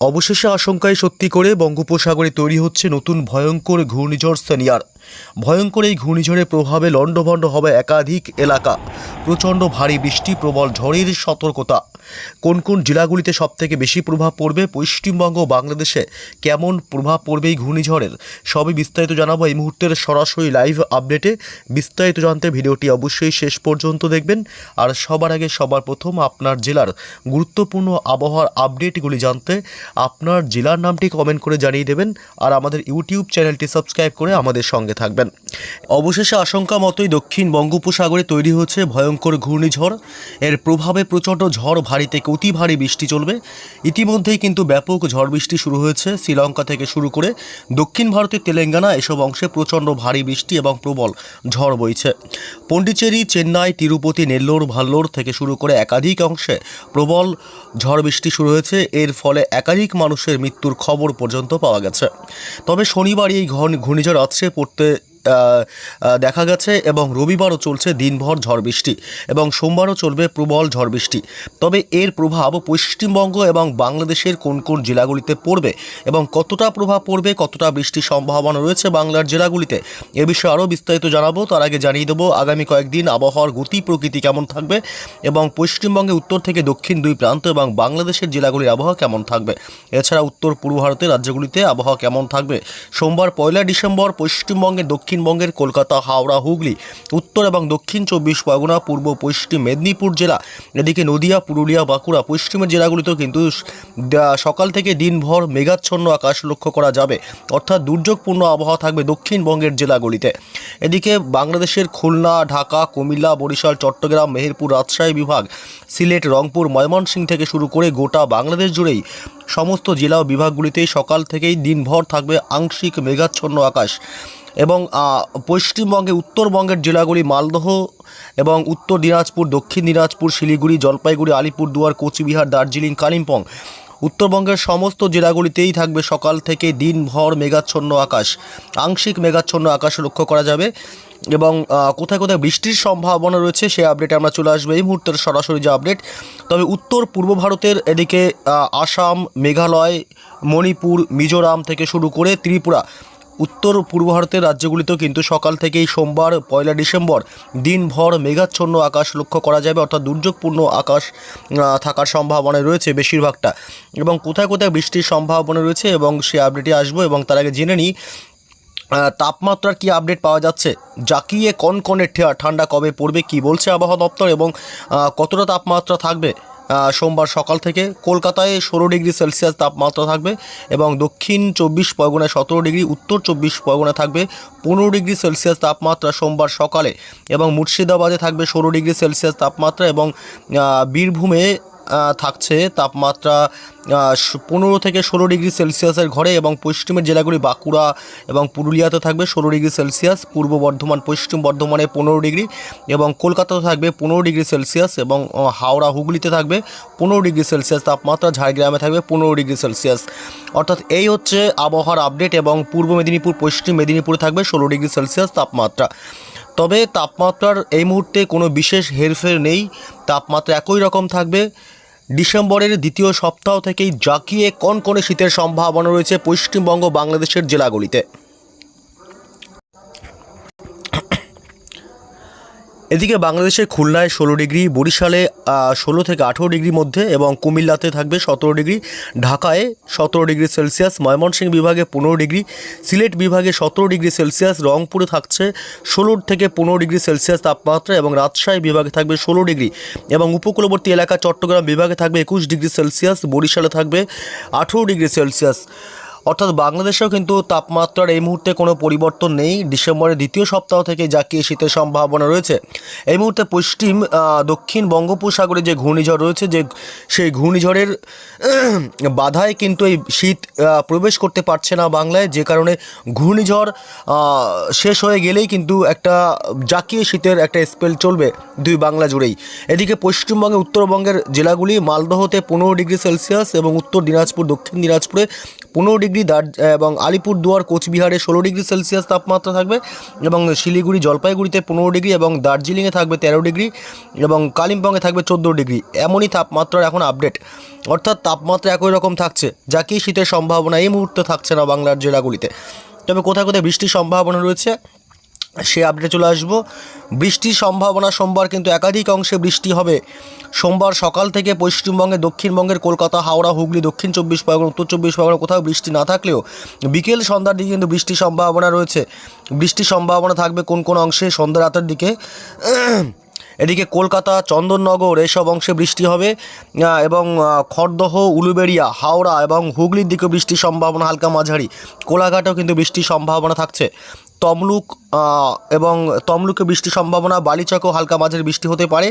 অবশেষে আশঙ্কায় সত্যি করে বঙ্গোপসাগরে তৈরি হচ্ছে নতুন ভয়ঙ্কর ঘূর্ণিঝড় সেনিয়ার। ভয়ঙ্কর এই ঘূর্ণিঝড়ের প্রভাবে লণ্ডভণ্ড হবে একাধিক এলাকা। প্রচণ্ড ভারী বৃষ্টি, প্রবল ঝড়ের সতর্কতা। কোন কোন জেলাগুলিতে সবথেকে বেশি প্রভাব পড়বে? পশ্চিমবঙ্গ বাংলাদেশে কেমন প্রভাব পড়বে এই ঘূর্ণিঝড়ের? সবই বিস্তারিত জানাব এই মুহূর্তের সরাসরি লাইভ আপডেটে। বিস্তারিত জানতে ভিডিওটি অবশ্যই শেষ পর্যন্ত দেখবেন। আর সবার আগে সবার প্রথম আপনার জেলার গুরুত্বপূর্ণ আবহাওয়ার আপডেটগুলি জানতে আপনার জেলার নামটি কমেন্ট করে জানিয়ে দেবেন। আর আমাদের ইউটিউব চ্যানেলটি সাবস্ক্রাইব করে আমাদের সঙ্গে থাকবেন। অবশেষে আশঙ্কা মতোই দক্ষিণ বঙ্গোপসাগরে তৈরি হচ্ছে ভয়ঙ্কর ঘূর্ণিঝড়। এর প্রভাবে প্রচণ্ড ঝড় ভারী থেকে অতি ভারী বৃষ্টি চলবে। ইতিমধ্যেই কিন্তু ব্যাপক ঝড় বৃষ্টি শুরু হয়েছে শ্রীলঙ্কা থেকে শুরু করে দক্ষিণ ভারতের তেলেঙ্গানা। এসব অংশে প্রচণ্ড ভারী বৃষ্টি এবং প্রবল ঝড় বইছে। পণ্ডিচেরি চেন্নাই, তিরুপতি, নেল্লোর, ভাল্লোর থেকে শুরু করে একাধিক অংশে প্রবল ঝড় বৃষ্টি শুরু হয়েছে। এর ফলে একাধিক মানুষের মৃত্যুর খবর পর্যন্ত পাওয়া গেছে। তবে শনিবার এই ঘূর্ণিঝড় আছড়ে পড়তে দেখা গেছে এবং রবিবারও চলছে দিনভর ঝড় বৃষ্টি এবং সোমবারও চলবে প্রবল ঝড় বৃষ্টি। তবে এর প্রভাব পশ্চিমবঙ্গ এবং বাংলাদেশের কোন কোন জেলাগুলিতে পড়বে এবং কতটা প্রভাব পড়বে, কতটা বৃষ্টির সম্ভাবনা রয়েছে বাংলার জেলাগুলিতে, এ বিষয়ে আরও বিস্তারিত জানাব। তার আগে জানিয়ে দেবো, আগামী কয়েকদিন আবহাওয়ার গতি, প্রকৃতি কেমন থাকবে এবং পশ্চিমবঙ্গে উত্তর থেকে দক্ষিণ দুই প্রান্ত এবং বাংলাদেশের জেলাগুলির আবহাওয়া কেমন থাকবে। এছাড়া উত্তর পূর্ব ভারতের রাজ্যগুলিতে আবহাওয়া কেমন থাকবে? সোমবার পয়লা ডিসেম্বর পশ্চিমবঙ্গের দক্ষিণবঙ্গের কলকাতা, হাওড়া, হুগলি, উত্তর এবং দক্ষিণ চব্বিশ পরগনা, পূর্ব, পশ্চিম মেদিনীপুর জেলা, এদিকে নদিয়া, পুরুলিয়া, বাঁকুড়া, পশ্চিমের জেলাগুলিতেও কিন্তু সকাল থেকে দিনভর মেঘাচ্ছন্ন আকাশ লক্ষ্য করা যাবে। অর্থাৎ দুর্যোগপূর্ণ আবহাওয়া থাকবে দক্ষিণবঙ্গের জেলাগুলিতে। এদিকে বাংলাদেশের খুলনা, ঢাকা, কুমিল্লা, বরিশাল, চট্টগ্রাম, মেহেরপুর, রাজশাহী বিভাগ, সিলেট, রংপুর, ময়মনসিংহ থেকে শুরু করে গোটা বাংলাদেশ জুড়েই সমস্ত জেলা ও বিভাগগুলিতেই সকাল থেকেই দিনভর থাকবে আংশিক মেঘাচ্ছন্ন আকাশ। এবং পশ্চিমবঙ্গে, উত্তরবঙ্গের জেলাগুলি মালদহ এবং উত্তর দিনাজপুর, দক্ষিণ দিনাজপুর, শিলিগুড়ি, জলপাইগুড়ি, আলিপুরদুয়ার, কোচবিহার, দার্জিলিং, কালিম্পং। উত্তরবঙ্গের সমস্ত জেলাগুলিতেই থাকবে সকাল থেকে দিনভর মেঘাচ্ছন্ন আকাশ। আংশিক মেঘাচ্ছন্ন আকাশ লক্ষ্য করা যাবে এবং কোথায় কোথায় বৃষ্টির সম্ভাবনা রয়েছে সেই আপডেটে আমরা চলে আসব এই মুহূর্তের সরাসরি যে আপডেট তবে উত্তর পূর্ব ভারতের এদিকে আসাম, মেঘালয়, মণিপুর, মিজোরাম থেকে শুরু করে ত্রিপুরা উত্তর পূর্ব ভারতের রাজ্যগুলিতেও কিন্তু সকাল থেকেই সোমবার, পয়লা ডিসেম্বর দিনভর মেঘাচ্ছন্ন আকাশ লক্ষ্য করা যাবে, অর্থাৎ দুর্যোগপূর্ণ আকাশ থাকার সম্ভাবনা রয়েছে বেশিরভাগটা। এবং কোথায় কোথায় বৃষ্টির সম্ভাবনা রয়েছে এবং সে আপডেটে আসব এবং তার আগে জেনে নিই তাপমাত্রার কি আপডেট পাওয়া যাচ্ছে? জাকিয়ে কনকনে ঠান্ডা কবে পড়বে, কি বলছে আবহাওয়া দপ্তর এবং কতটা তাপমাত্রা থাকবে? সোমবার সকাল থেকে কলকাতায় ষোলো ডিগ্রি সেলসিয়াস তাপমাত্রা থাকবে এবং দক্ষিণ চব্বিশ পরগনায় সতেরো ডিগ্রি, উত্তর চব্বিশ পরগনায় থাকবে পনেরো ডিগ্রি সেলসিয়াস তাপমাত্রা সোমবার সকালে এবং মুর্শিদাবাদে থাকবে ষোলো ডিগ্রি সেলসিয়াস তাপমাত্রা এবং বীরভূমে থাকছে। তাপমাত্রা পনেরো থেকে ষোলো ডিগ্রি সেলসিয়াসের ঘরে এবং পশ্চিমের জেলাগুলি বাঁকুড়া এবং পুরুলিয়াতে থাকবে ষোলো ডিগ্রি সেলসিয়াস, পূর্ব বর্ধমান, পশ্চিম বর্ধমানে পনেরো ডিগ্রি এবং কলকাতাতে থাকবে পনেরো ডিগ্রি সেলসিয়াস এবং হাওড়া, হুগলিতে থাকবে পনেরো ডিগ্রি সেলসিয়াস। তাপমাত্রা ঝাড়গ্রামে থাকবে পনেরো ডিগ্রি সেলসিয়াস। অর্থাৎ এই হচ্ছে আবহাওয়ার আপডেট এবং পূর্ব মেদিনীপুর, পশ্চিম মেদিনীপুরে থাকবে ষোলো ডিগ্রি সেলসিয়াস তাপমাত্রা। তবে তাপমাত্রার এই মুহূর্তে কোনো বিশেষ হেরফের নেই। তাপমাত্রা একই রকম থাকবে। ডিসেম্বরের দ্বিতীয় সপ্তাহ থেকেই জাকিয়ে কনকনে শীতের সম্ভাবনা রয়েছে পশ্চিমবঙ্গ বাংলাদেশের জেলাগুলিতে। এদিকে বাংলাদেশের খুলনায় ষোলো ডিগ্রি, বরিশালে ষোলো থেকে আঠেরো ডিগ্রির মধ্যে এবং কুমিল্লাতে থাকবে সতেরো ডিগ্রি, ঢাকায় সতেরো ডিগ্রি সেলসিয়াস, ময়মনসিংহ বিভাগে পনেরো ডিগ্রি, সিলেট বিভাগে সতেরো ডিগ্রি সেলসিয়াস, রংপুরে থাকছে ষোলো থেকে পনেরো ডিগ্রি সেলসিয়াস তাপমাত্রা এবং রাজশাহী বিভাগে থাকবে ষোলো ডিগ্রি এবং উপকূলবর্তী এলাকা চট্টগ্রাম বিভাগে থাকবে একুশ ডিগ্রি সেলসিয়াস, বরিশালে থাকবে আঠেরো ডিগ্রি সেলসিয়াস। অর্থাৎ বাংলাদেশেও কিন্তু তাপমাত্রার এই মুহূর্তে কোনো পরিবর্তন নেই। ডিসেম্বরের দ্বিতীয় সপ্তাহ থেকে জাকিয়ে শীতের সম্ভাবনা রয়েছে, এই মুহূর্তে পশ্চিম দক্ষিণ বঙ্গোপসাগরে যে ঘূর্ণিঝড় রয়েছে, যে সেই ঘূর্ণিঝড়ের বাধায় কিন্তু এই শীত প্রবেশ করতে পারছে না বাংলায়। যে কারণে ঘূর্ণিঝড় শেষ হয়ে গেলেই কিন্তু একটা জাকিয়ে শীতের একটা স্পেল চলবে দুই বাংলা জুড়েই। এদিকে পশ্চিমবঙ্গে, উত্তরবঙ্গের জেলাগুলি মালদহতে পনেরো ডিগ্রি সেলসিয়াস এবং উত্তর দিনাজপুর, দক্ষিণ দিনাজপুরে পনেরো ডিগ্রি দার্জ এবং আলিপুরদুয়ার, কোচবিহারে ষোলো ডিগ্রি সেলসিয়াস তাপমাত্রা থাকবে এবং শিলিগুড়ি, জলপাইগুড়িতে পনেরো ডিগ্রি এবং দার্জিলিংয়ে থাকবে তেরো ডিগ্রি এবং কালিম্পংয়ে থাকবে চোদ্দ ডিগ্রি। এমনই তাপমাত্রার এখন আপডেট। অর্থাৎ তাপমাত্রা একই রকম থাকছে, যা কি শীতের সম্ভাবনা এই মুহূর্তে থাকছে না বাংলার জেলাগুলিতে। তবে কোথায় কোথায় বৃষ্টির সম্ভাবনা রয়েছে সে আপডেটে চলে আসব। বৃষ্টির সম্ভাবনা সোমবার কিন্তু একাধিক অংশে বৃষ্টি হবে। সোমবার সকাল থেকে পশ্চিমবঙ্গে, দক্ষিণবঙ্গের কলকাতা, হাওড়া, হুগলি, দক্ষিণ চব্বিশ পরগনা, উত্তর চব্বিশ পরগনা কোথাও বৃষ্টি না থাকলেও বিকেল সন্ধ্যার দিকে কিন্তু বৃষ্টির সম্ভাবনা রয়েছে। বৃষ্টির সম্ভাবনা থাকবে কোন কোন অংশে? সন্ধ্যা রাতের দিকে। এদিকে কলকাতা, চন্দননগর এসব অংশে বৃষ্টি হবে। এবং খড়দহ, উলুবেড়িয়া, হাওড়া এবং হুগলির দিকেও বৃষ্টির সম্ভাবনা হালকা মাঝারি। কোলাঘাটেও কিন্তু বৃষ্টির সম্ভাবনা থাকছে। তমলুক এবং তমলুকে বৃষ্টির সম্ভাবনা বালিচকেও হালকা মাঝের বৃষ্টি হতে পারে।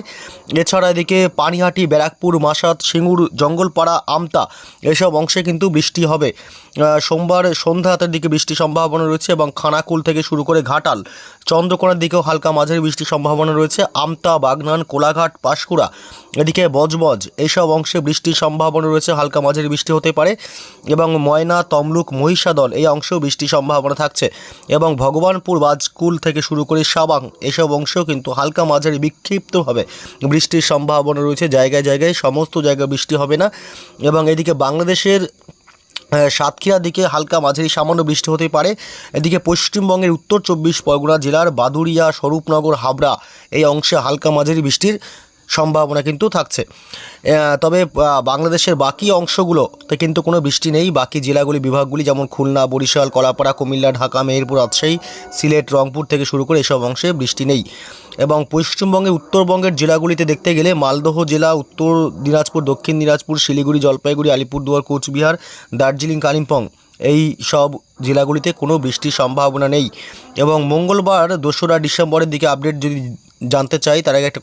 এছাড়া এদিকে পানিহাটি, ব্যারাকপুর মাসাত সিঙ্গুর, জঙ্গলপাড়া, আমতা এসব অংশে কিন্তু বৃষ্টি হবে। সোমবার সন্ধ্যা হাতের দিকে বৃষ্টির সম্ভাবনা রয়েছে এবং খানাকুল থেকে শুরু করে ঘাটাল, চন্দ্রকোনার দিকেও হালকা মাঝের বৃষ্টির সম্ভাবনা রয়েছে। আমতা, বাগনান, কোলাঘাট, পাঁশকুড়া এদিকে বজবজ এইসব অংশে বৃষ্টির সম্ভাবনা রয়েছে, হালকা মাঝের বৃষ্টি হতে পারে এবং ময়না, তমলুক, মহিষাদল এই অংশেও বৃষ্টির সম্ভাবনা থাকছে এবং ভগবানপুর বাজকুল থেকে শুরু করে সাবাং এসব অংশেও কিন্তু হালকা মাঝারি বিক্ষিপ্তভাবে বৃষ্টির সম্ভাবনা রয়েছে। জায়গায় জায়গায় সমস্ত জায়গায় বৃষ্টি হবে না এবং এদিকে বাংলাদেশের সাতক্ষীরা দিকে হালকা মাঝারি সামান্য বৃষ্টি হতে পারে। এদিকে পশ্চিমবঙ্গের উত্তর চব্বিশ পরগনা জেলার বাদুরিয়া স্বরূপনগর, হাবড়া এই অংশে হালকা মাঝারি বৃষ্টির সম্ভাবনা কিন্তু থাকছে। তবে বাংলাদেশের বাকি অংশগুলোতে কিন্তু কোনো বৃষ্টি নেই। বাকি জেলাগুলি, বিভাগগুলি যেমন খুলনা, বরিশাল, কলাপাড়া, কুমিল্লা, ঢাকা, মেহেরপুর, রাজশাহী, সিলেট, রংপুর থেকে শুরু করে এসব অংশে বৃষ্টি নেই। এবং পশ্চিমবঙ্গের উত্তরবঙ্গের জেলাগুলিতে দেখতে গেলে মালদহ জেলা, উত্তর দিনাজপুর, দক্ষিণ দিনাজপুর, শিলিগুড়ি, জলপাইগুড়ি, আলিপুরদুয়ার, কোচবিহার, দার্জিলিং, কালিম্পং এই সব জেলাগুলিতে কোনো বৃষ্টির সম্ভাবনা নেই। এবং মঙ্গলবার, দোসরা ডিসেম্বরের দিকে আপডেট যদি জানতে চাই, তার আগে একটা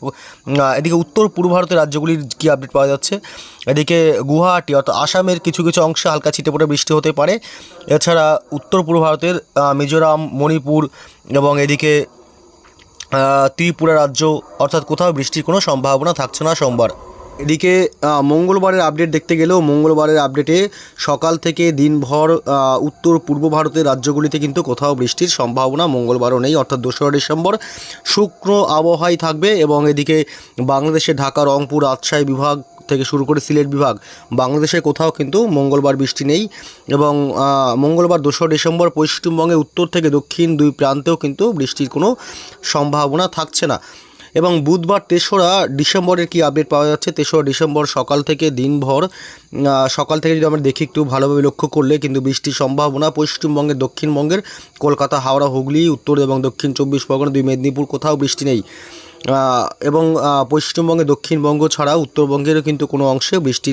এদিকে উত্তর পূর্ব ভারতের রাজ্যগুলির কী আপডেট পাওয়া যাচ্ছে? এদিকে গুয়াহাটি, অর্থাৎ আসামের কিছু কিছু অংশে হালকা ছিটে পড়ে বৃষ্টি হতে পারে। এছাড়া উত্তর পূর্ব ভারতের মিজোরাম, মণিপুর এবং এদিকে ত্রিপুরা রাজ্য, অর্থাৎ কোথাও বৃষ্টির কোনো সম্ভাবনা থাকছে না সোমবার। এদিকে মঙ্গলবারের আপডেট দেখতে গেলেও মঙ্গলবারের আপডেটে সকাল থেকে দিনভর উত্তর পূর্ব ভারতের রাজ্যগুলিতে কিন্তু কোথাও বৃষ্টির সম্ভাবনা মঙ্গলবারও নেই, অর্থাৎ দোসরা ডিসেম্বর শুকনো আবহাওয়াই থাকবে এবং এদিকে বাংলাদেশে ঢাকা, রংপুর, রাজশাহী বিভাগ থেকে শুরু করে সিলেট বিভাগ, বাংলাদেশে কোথাও কিন্তু মঙ্গলবার বৃষ্টি নেই এবং মঙ্গলবার দোসরা ডিসেম্বর পশ্চিমবঙ্গের উত্তর থেকে দক্ষিণ দুই প্রান্তেও কিন্তু বৃষ্টির কোনো সম্ভাবনা থাকছে না। এবং বুধবার তেসরা ডিসেম্বরের কি আপডেট পাওয়া যাচ্ছে? তেসরা ডিসেম্বর সকাল থেকে দিনভর সকাল থেকে যদি আমরা দেখি, একটু ভালোভাবে লক্ষ্য করলে কিন্তু বৃষ্টির সম্ভাবনা পশ্চিমবঙ্গের, দক্ষিণবঙ্গের, কলকাতা, হাওড়া, হুগলি, উত্তর এবং দক্ষিণ চব্বিশ পরগনা, দুই মেদিনীপুর কোথাও বৃষ্টি নেই। এবং পশ্চিমবঙ্গে দক্ষিণবঙ্গ ছাড়া উত্তরবঙ্গেরও কিন্তু কোনো অংশে বৃষ্টি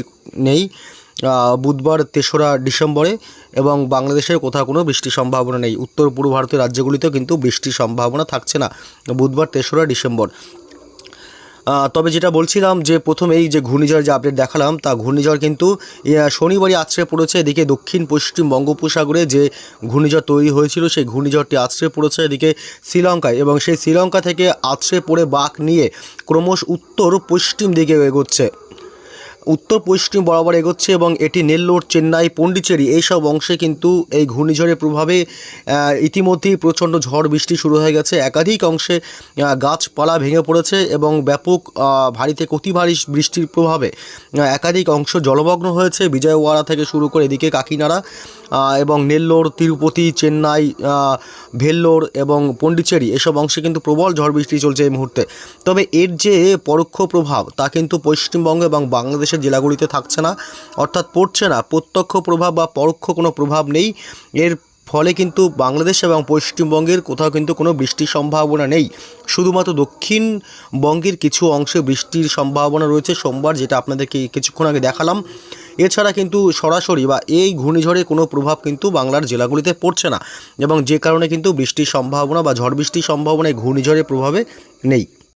নেই। বুধবার তেসরা ডিসেম্বরে এবং বাংলাদেশের কোথাও কোনো বৃষ্টির সম্ভাবনা নেই। উত্তর পূর্ব ভারতের রাজ্যগুলিতেও কিন্তু বৃষ্টির সম্ভাবনা থাকছে না বুধবার তেসরা ডিসেম্বর। তবে যেটা বলছিলাম যে প্রথম এই যে ঘূর্ণিঝড় যে আপডেট দেখালাম, তা ঘূর্ণিঝড় কিন্তু শনিবারই আছড়ে পড়েছে। এদিকে দক্ষিণ, পশ্চিম বঙ্গোপসাগরে যে ঘূর্ণিঝড় তৈরি হয়েছিল, সেই ঘূর্ণিঝড়টি আছড়ে পড়েছে এদিকে শ্রীলঙ্কায় এবং সেই শ্রীলঙ্কা থেকে আছড়ে পড়ে বাঁক নিয়ে ক্রমশ উত্তর পশ্চিম দিকে এগোচ্ছে। উত্তর পশ্চিম বরাবর এগোচ্ছে এবং এটি নেল্লোর, চেন্নাই, পন্ডিচেরি এইসব অংশে কিন্তু এই ঘূর্ণিঝড়ের প্রভাবে ইতিমধ্যেই প্রচণ্ড ঝড় বৃষ্টি শুরু হয়ে গেছে। একাধিক অংশে গাছপালা ভেঙে পড়েছে এবং ব্যাপক ভারীতে অতি ভারী বৃষ্টির প্রভাবে একাধিক অংশ জলমগ্ন হয়েছে। বিজয়ওয়াড়া থেকে শুরু করে এদিকে কাকিনাড়া এবং নেল্লোর, তিরুপতি, চেন্নাই ভেল্লোর এবং পন্ডিচেরি এসব অংশে কিন্তু প্রবল ঝড় বৃষ্টি চলছে এই মুহূর্তে। তবে এর যে পরোক্ষ প্রভাব তা কিন্তু পশ্চিমবঙ্গ এবং বাংলাদেশের জেলাগুলিতে থাকছে না, অর্থাৎ পড়ছে না। প্রত্যক্ষ প্রভাব বা পরোক্ষ কোনো প্রভাব নেই। এর ফলে কিন্তু বাংলাদেশ এবং পশ্চিমবঙ্গের কোথাও কিন্তু কোনো বৃষ্টির সম্ভাবনা নেই। শুধুমাত্র দক্ষিণবঙ্গের কিছু অংশে বৃষ্টির সম্ভাবনা রয়েছে সোমবার, যেটা আপনাদেরকে কিছুক্ষণ আগে দেখালাম। এছাড়া কিন্তু সরাসরি বা এই ঘূর্ণিঝড়ের কোনো প্রভাব কিন্তু বাংলার জেলাগুলিতে পড়ছে না। এবং যে কারণে কিন্তু বৃষ্টির সম্ভাবনা বা ঝড় বৃষ্টির সম্ভাবনা ঘূর্ণিঝড়ের প্রভাবে নেই।